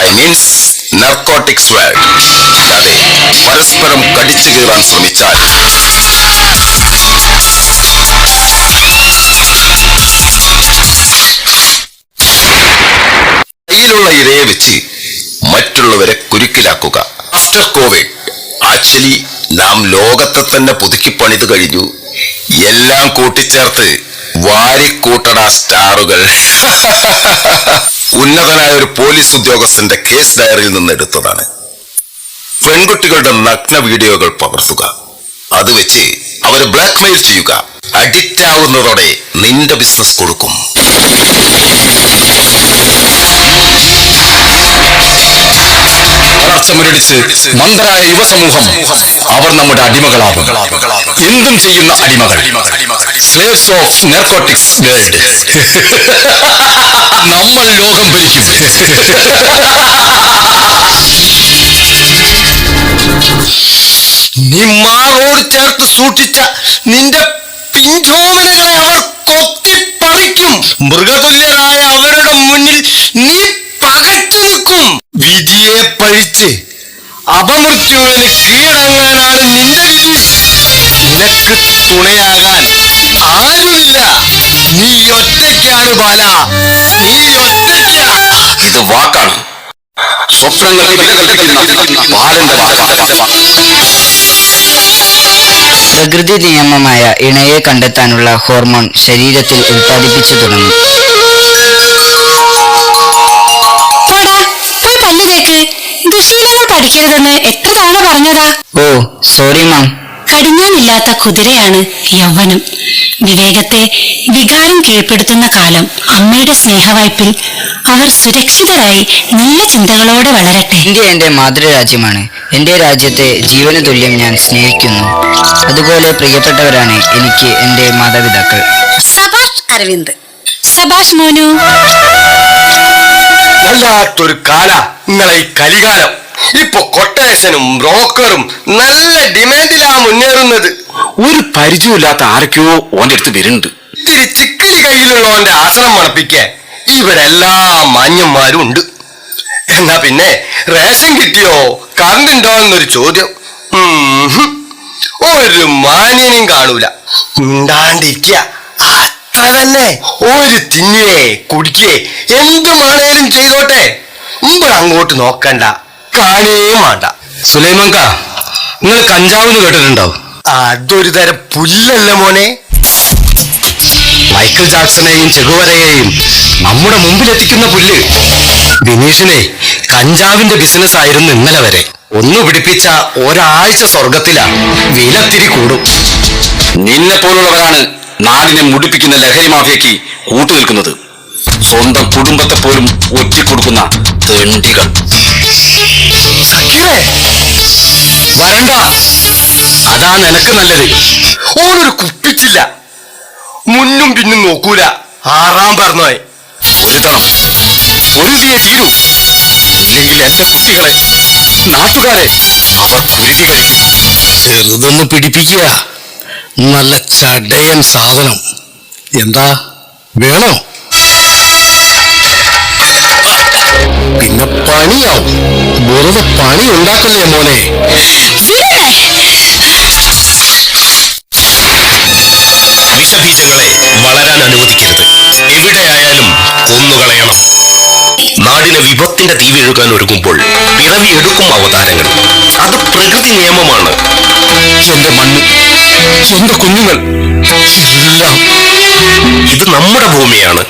I means narcotics world അതെ പരസ്പരം കടിച്ചു കീറാൻ ശ്രമിച്ചാൽ. കയ്യിലുള്ള ഇരയെ വെച്ച് മറ്റുള്ളവരെ കുരുക്കിലാക്കുക. ആഫ്റ്റർ കോവിഡ് ആക്ച്വലി നാം ലോകത്തെ തന്നെ പുതുക്കി പണിത് കഴിഞ്ഞു. എല്ലാം കൂട്ടിച്ചേർത്ത് വാരിക്കൂട്ടട സ്റ്റാറുകൾ. ഉന്നതനായ ഒരു പോലീസ് ഉദ്യോഗസ്ഥന്റെ കേസ് ഡയറിയിൽ നിന്ന് എടുത്തതാണ്. പെൺകുട്ടികളുടെ നഗ്ന വീഡിയോകൾ പകർത്തുക. അത് വെച്ച് അവരെ ബ്ലാക്ക്മെയിൽ ചെയ്യുക. അഡിക്റ്റ് ആവുന്നതോടെ നിന്റെ ബിസിനസ് കൊടുക്കും. മുരടിച്ച് മന്ദരായ യുവസമൂഹം അവർ നമ്മുടെ അടിമകളാകും എന്തും ചെയ്യുന്ന അടിമകൾ. സ്ലേവ്സ് ഓഫ് നാർക്കോട്ടിക്സ് വേൾഡ് നമ്മൾ ലോകം ഭരിക്കും. നീ മാറോട് ചേർത്ത് സൂക്ഷിച്ച നിന്റെ പിഞ്ചോമനകളെ അവർ കൊത്തിപ്പറിക്കും മൃഗതുല്യരായ അവരുടെ മുന്നിൽ നീ പകച്ചു നിൽക്കും. വിധിയെ പഴിച്ച് അപമൃത്യുവിന് കീഴടങ്ങാനാണ് നിന്റെ വിധി. നിനക്ക് തുണയാകാൻ ആരുമില്ല. നീ ഒറ്റയ്ക്കാണ് ബാല. നീ ഒറ്റയ്ക്കാ. ഇത് വാക്കാണ്. സ്വപ്നങ്ങൾക്ക് വില കൽപ്പിക്കുന്ന ബാലന്റെ പ്രകൃതി നിയമമായ ഇണയെ കണ്ടെത്താനുള്ള ഹോർമോൺ ശരീരത്തിൽ ഉൽപ്പാദിപ്പിച്ചു തുടങ്ങി. ദുശീലങ്ങൾ പഠിക്കരുതെന്ന് എത്ര തവണ പറഞ്ഞതാ? ഓ സോറി മാം കടിഞ്ഞാനില്ലാത്ത കുതിരയാണ് യൗവനം. വിവേകത്തെ വികാരം കീഴ്പ്പെടുത്തുന്ന കാലം അമ്മയുടെ സ്നേഹവായ്പിൽ അവർ സുരക്ഷിതരായി നല്ല ചിന്തകളോടെ വളരട്ടെ. ഇന്ത്യ എന്റെ മാതൃരാജ്യമാണ്. എന്റെ രാജ്യത്തെ ജീവന തുല്യം ഞാൻ സ്നേഹിക്കുന്നു. അതുപോലെ പ്രിയപ്പെട്ടവരാണ് എനിക്ക് എന്റെ മാതാപിതാക്കൾ. സബാഷ് അരവിന്ദ്. സബാഷ് മോനു. വല്ലാത്തൊരു കാല നിങ്ങളെ കലികാലം. ഇപ്പൊ കൊട്ടേഷനും ബ്രോക്കറും നല്ല ഡിമാൻഡിലാ മുന്നേറുന്നത്. ഒരു പരിചയമില്ലാത്ത ആരൊക്കെയോ ഓന്റെ അടുത്ത് വരുന്നുണ്ട്. ഇത്തിരി കയ്യിലുള്ള കയ്യിലുള്ളവന്റെ ആസനം മണപ്പിക്കാൻ ഇവരെല്ലാ മാന്യന്മാരും ഉണ്ട് എന്നാ പിന്നെ റേഷൻ കിട്ടിയോ? കറണ്ടുണ്ടോ എന്നൊരു ചോദ്യം. ഉം. ഒരു മാന്യനും കാണൂല. ഉണ്ടാണ്ടിരിക്ക അത്ര തന്നെ ഒരു തിന്നിയേ കുടിക്കേ എന്തുമാണേലും ചെയ്തോട്ടെ. മുമ്പ് അങ്ങോട്ട് നോക്കണ്ട. കാണേ വേണ്ട. സുലൈമാങ്ക നിങ്ങൾ കഞ്ചാവെന്ന് കേട്ടിട്ടുണ്ടാവും അതൊരു തരം പുല്ലല്ല മോനെ. മൈക്കിൾ ജാക്സണെയും ചെകുവരയെയും നമ്മുടെ മുമ്പിലെത്തിക്കുന്ന പുല്ല്. ബിനീഷിനെ കഞ്ചാവിന്റെ ബിസിനസ് ആയിരുന്നു ഇന്നലെ വരെ. ഒന്ന് പിടിപ്പിച്ച ഒരാഴ്ച സ്വർഗത്തിലാ വിലത്തിരി കൂടും. നിന്നെ പോലുള്ളവരാണ് നാടിനെ മുടിപ്പിക്കുന്ന ലഹരി മാഫിയക്ക് കൂട്ടുനിൽക്കുന്നത്. സ്വന്തം കുടുംബത്തെ പോലും ഒറ്റിക്കൊടുക്കുന്ന തെണ്ടികൾ. സക്കീറേ വരണ്ട. അതാ നിനക്ക് നല്ലത്. ഓനൊരു കുപ്പിച്ചില്ല. മുന്നും പിന്നും നോക്കൂല. ആറാം പറഞ്ഞോയ് ഒരുത്തണം പൊരുതിയെ തീരൂ ഇല്ലെങ്കിൽ എന്റെ കുട്ടികളെ നാട്ടുകാരെ അവർ കുരുതി കഴിക്കും. ചെറുതൊന്ന് പിടിപ്പിക്കുക. നല്ല ചടയൻ സാധനം. എന്താ? വേണോ? പണി ഉണ്ടാക്കല്ലേ മോനെ? വിഷബീജങ്ങളെ വളരാൻ അനുവദിക്കരുത്. എവിടെയായാലും കൊന്നുകളയണം നാടിന് വിപത്തിന്റെ തീ വീഴുകാൻ ഒരുങ്ങുമ്പോൾ പിറവി എടുക്കും അവതാരങ്ങൾ. അത് പ്രകൃതി നിയമമാണ്. എന്റെ മണ്ണ് എന്റെ കുഞ്ഞുങ്ങൾ എല്ലാം ഇത് നമ്മുടെ ഭൂമിയാണ്.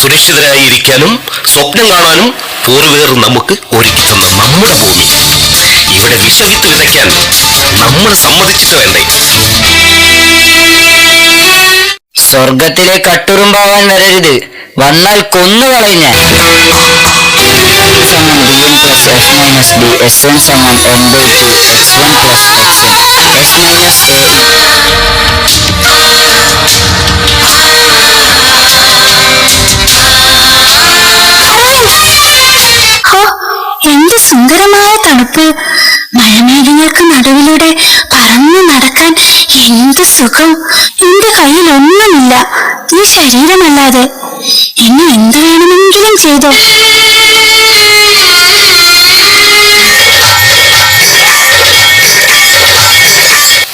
സുരക്ഷിതരായി ഇരിക്കാനും സ്വപ്നം കാണാനും പൂർവേർ നമുക്ക് ഒരുക്കി തന്ന നമ്മുടെ ഭൂമി. ഇവിടെ വിഷവിത്ത് വിതയ്ക്കാൻ നമ്മൾ സമ്മതിച്ചിട്ട് വേണ്ടേ? സ്വർഗത്തിലെ കട്ടുറുമ്പാവാൻ വരരുത് വന്നാൽ കൊന്നുകളയും ഞാൻ സമം B N plus F minus B S one സമം N by two X one plus X N minus A തണുപ്പ് മഴമേഘങ്ങൾക്ക് നടുവിലൂടെ പറന്നു നടക്കാൻ എന്ത് സുഖം? എന്റെ കയ്യിൽ ഒന്നുമില്ല ഈ ശരീരമല്ലാതെ ഇനി എന്ത് വേണമെങ്കിലും ചെയ്തോ?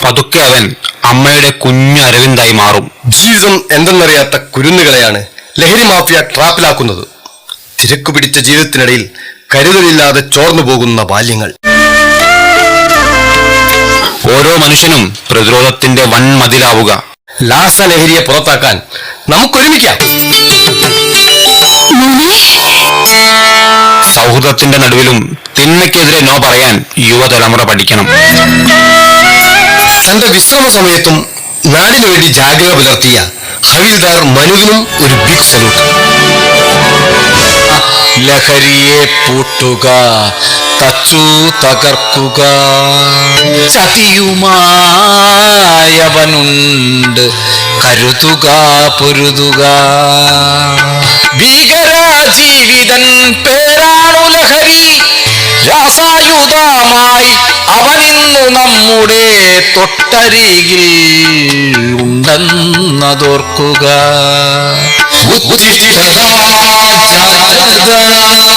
പതുക്കെ അവൻ അമ്മയുടെ കുഞ്ഞു അരവിന്ദായി മാറും. ജീവിതം എന്തെന്നറിയാത്ത കുരുന്നുകളെയാണ് ലഹരി മാഫിയ ട്രാപ്പിലാക്കുന്നത്. തിരക്കു പിടിച്ച ജീവിതത്തിനിടയിൽ കരുതലില്ലാതെ ചോർന്നു പോകുന്ന ബാല്യങ്ങൾ. ഓരോ മനുഷ്യനും പ്രതിരോധത്തിന്റെ വൻ മതിലാവുക ലാസലഹരിയെ പുറത്താക്കാൻ നമുക്കൊരുമിക്കാം. സൗഹൃദത്തിന്റെ നടുവിലും തിന്മയ്ക്കെതിരെ നോ പറയാൻ യുവതലമുറ പഠിക്കണം. തന്റെ വിശ്രമ സമയത്തും നാടിനു വേണ്ടി ജാഗ്രത പുലർത്തിയ ഹവിൽദാർ മനുവിനും ഒരു ബിഗ് സല്യൂട്ട് ലഹരിയെ പൂട്ടുക തച്ചു തകർക്കുക ചതിയുമായവനുണ്ട് കരുതുക പൊരുതുക ഭീകര ജീവിതൻ പേരാണു ലഹരി രാസായുധമായി അവനിന്നു നമ്മുടെ തൊട്ടരികിൽ ഉണ്ടെന്നതോർക്കുക ഉത്തിഷ്ഠ ജാഗ്രത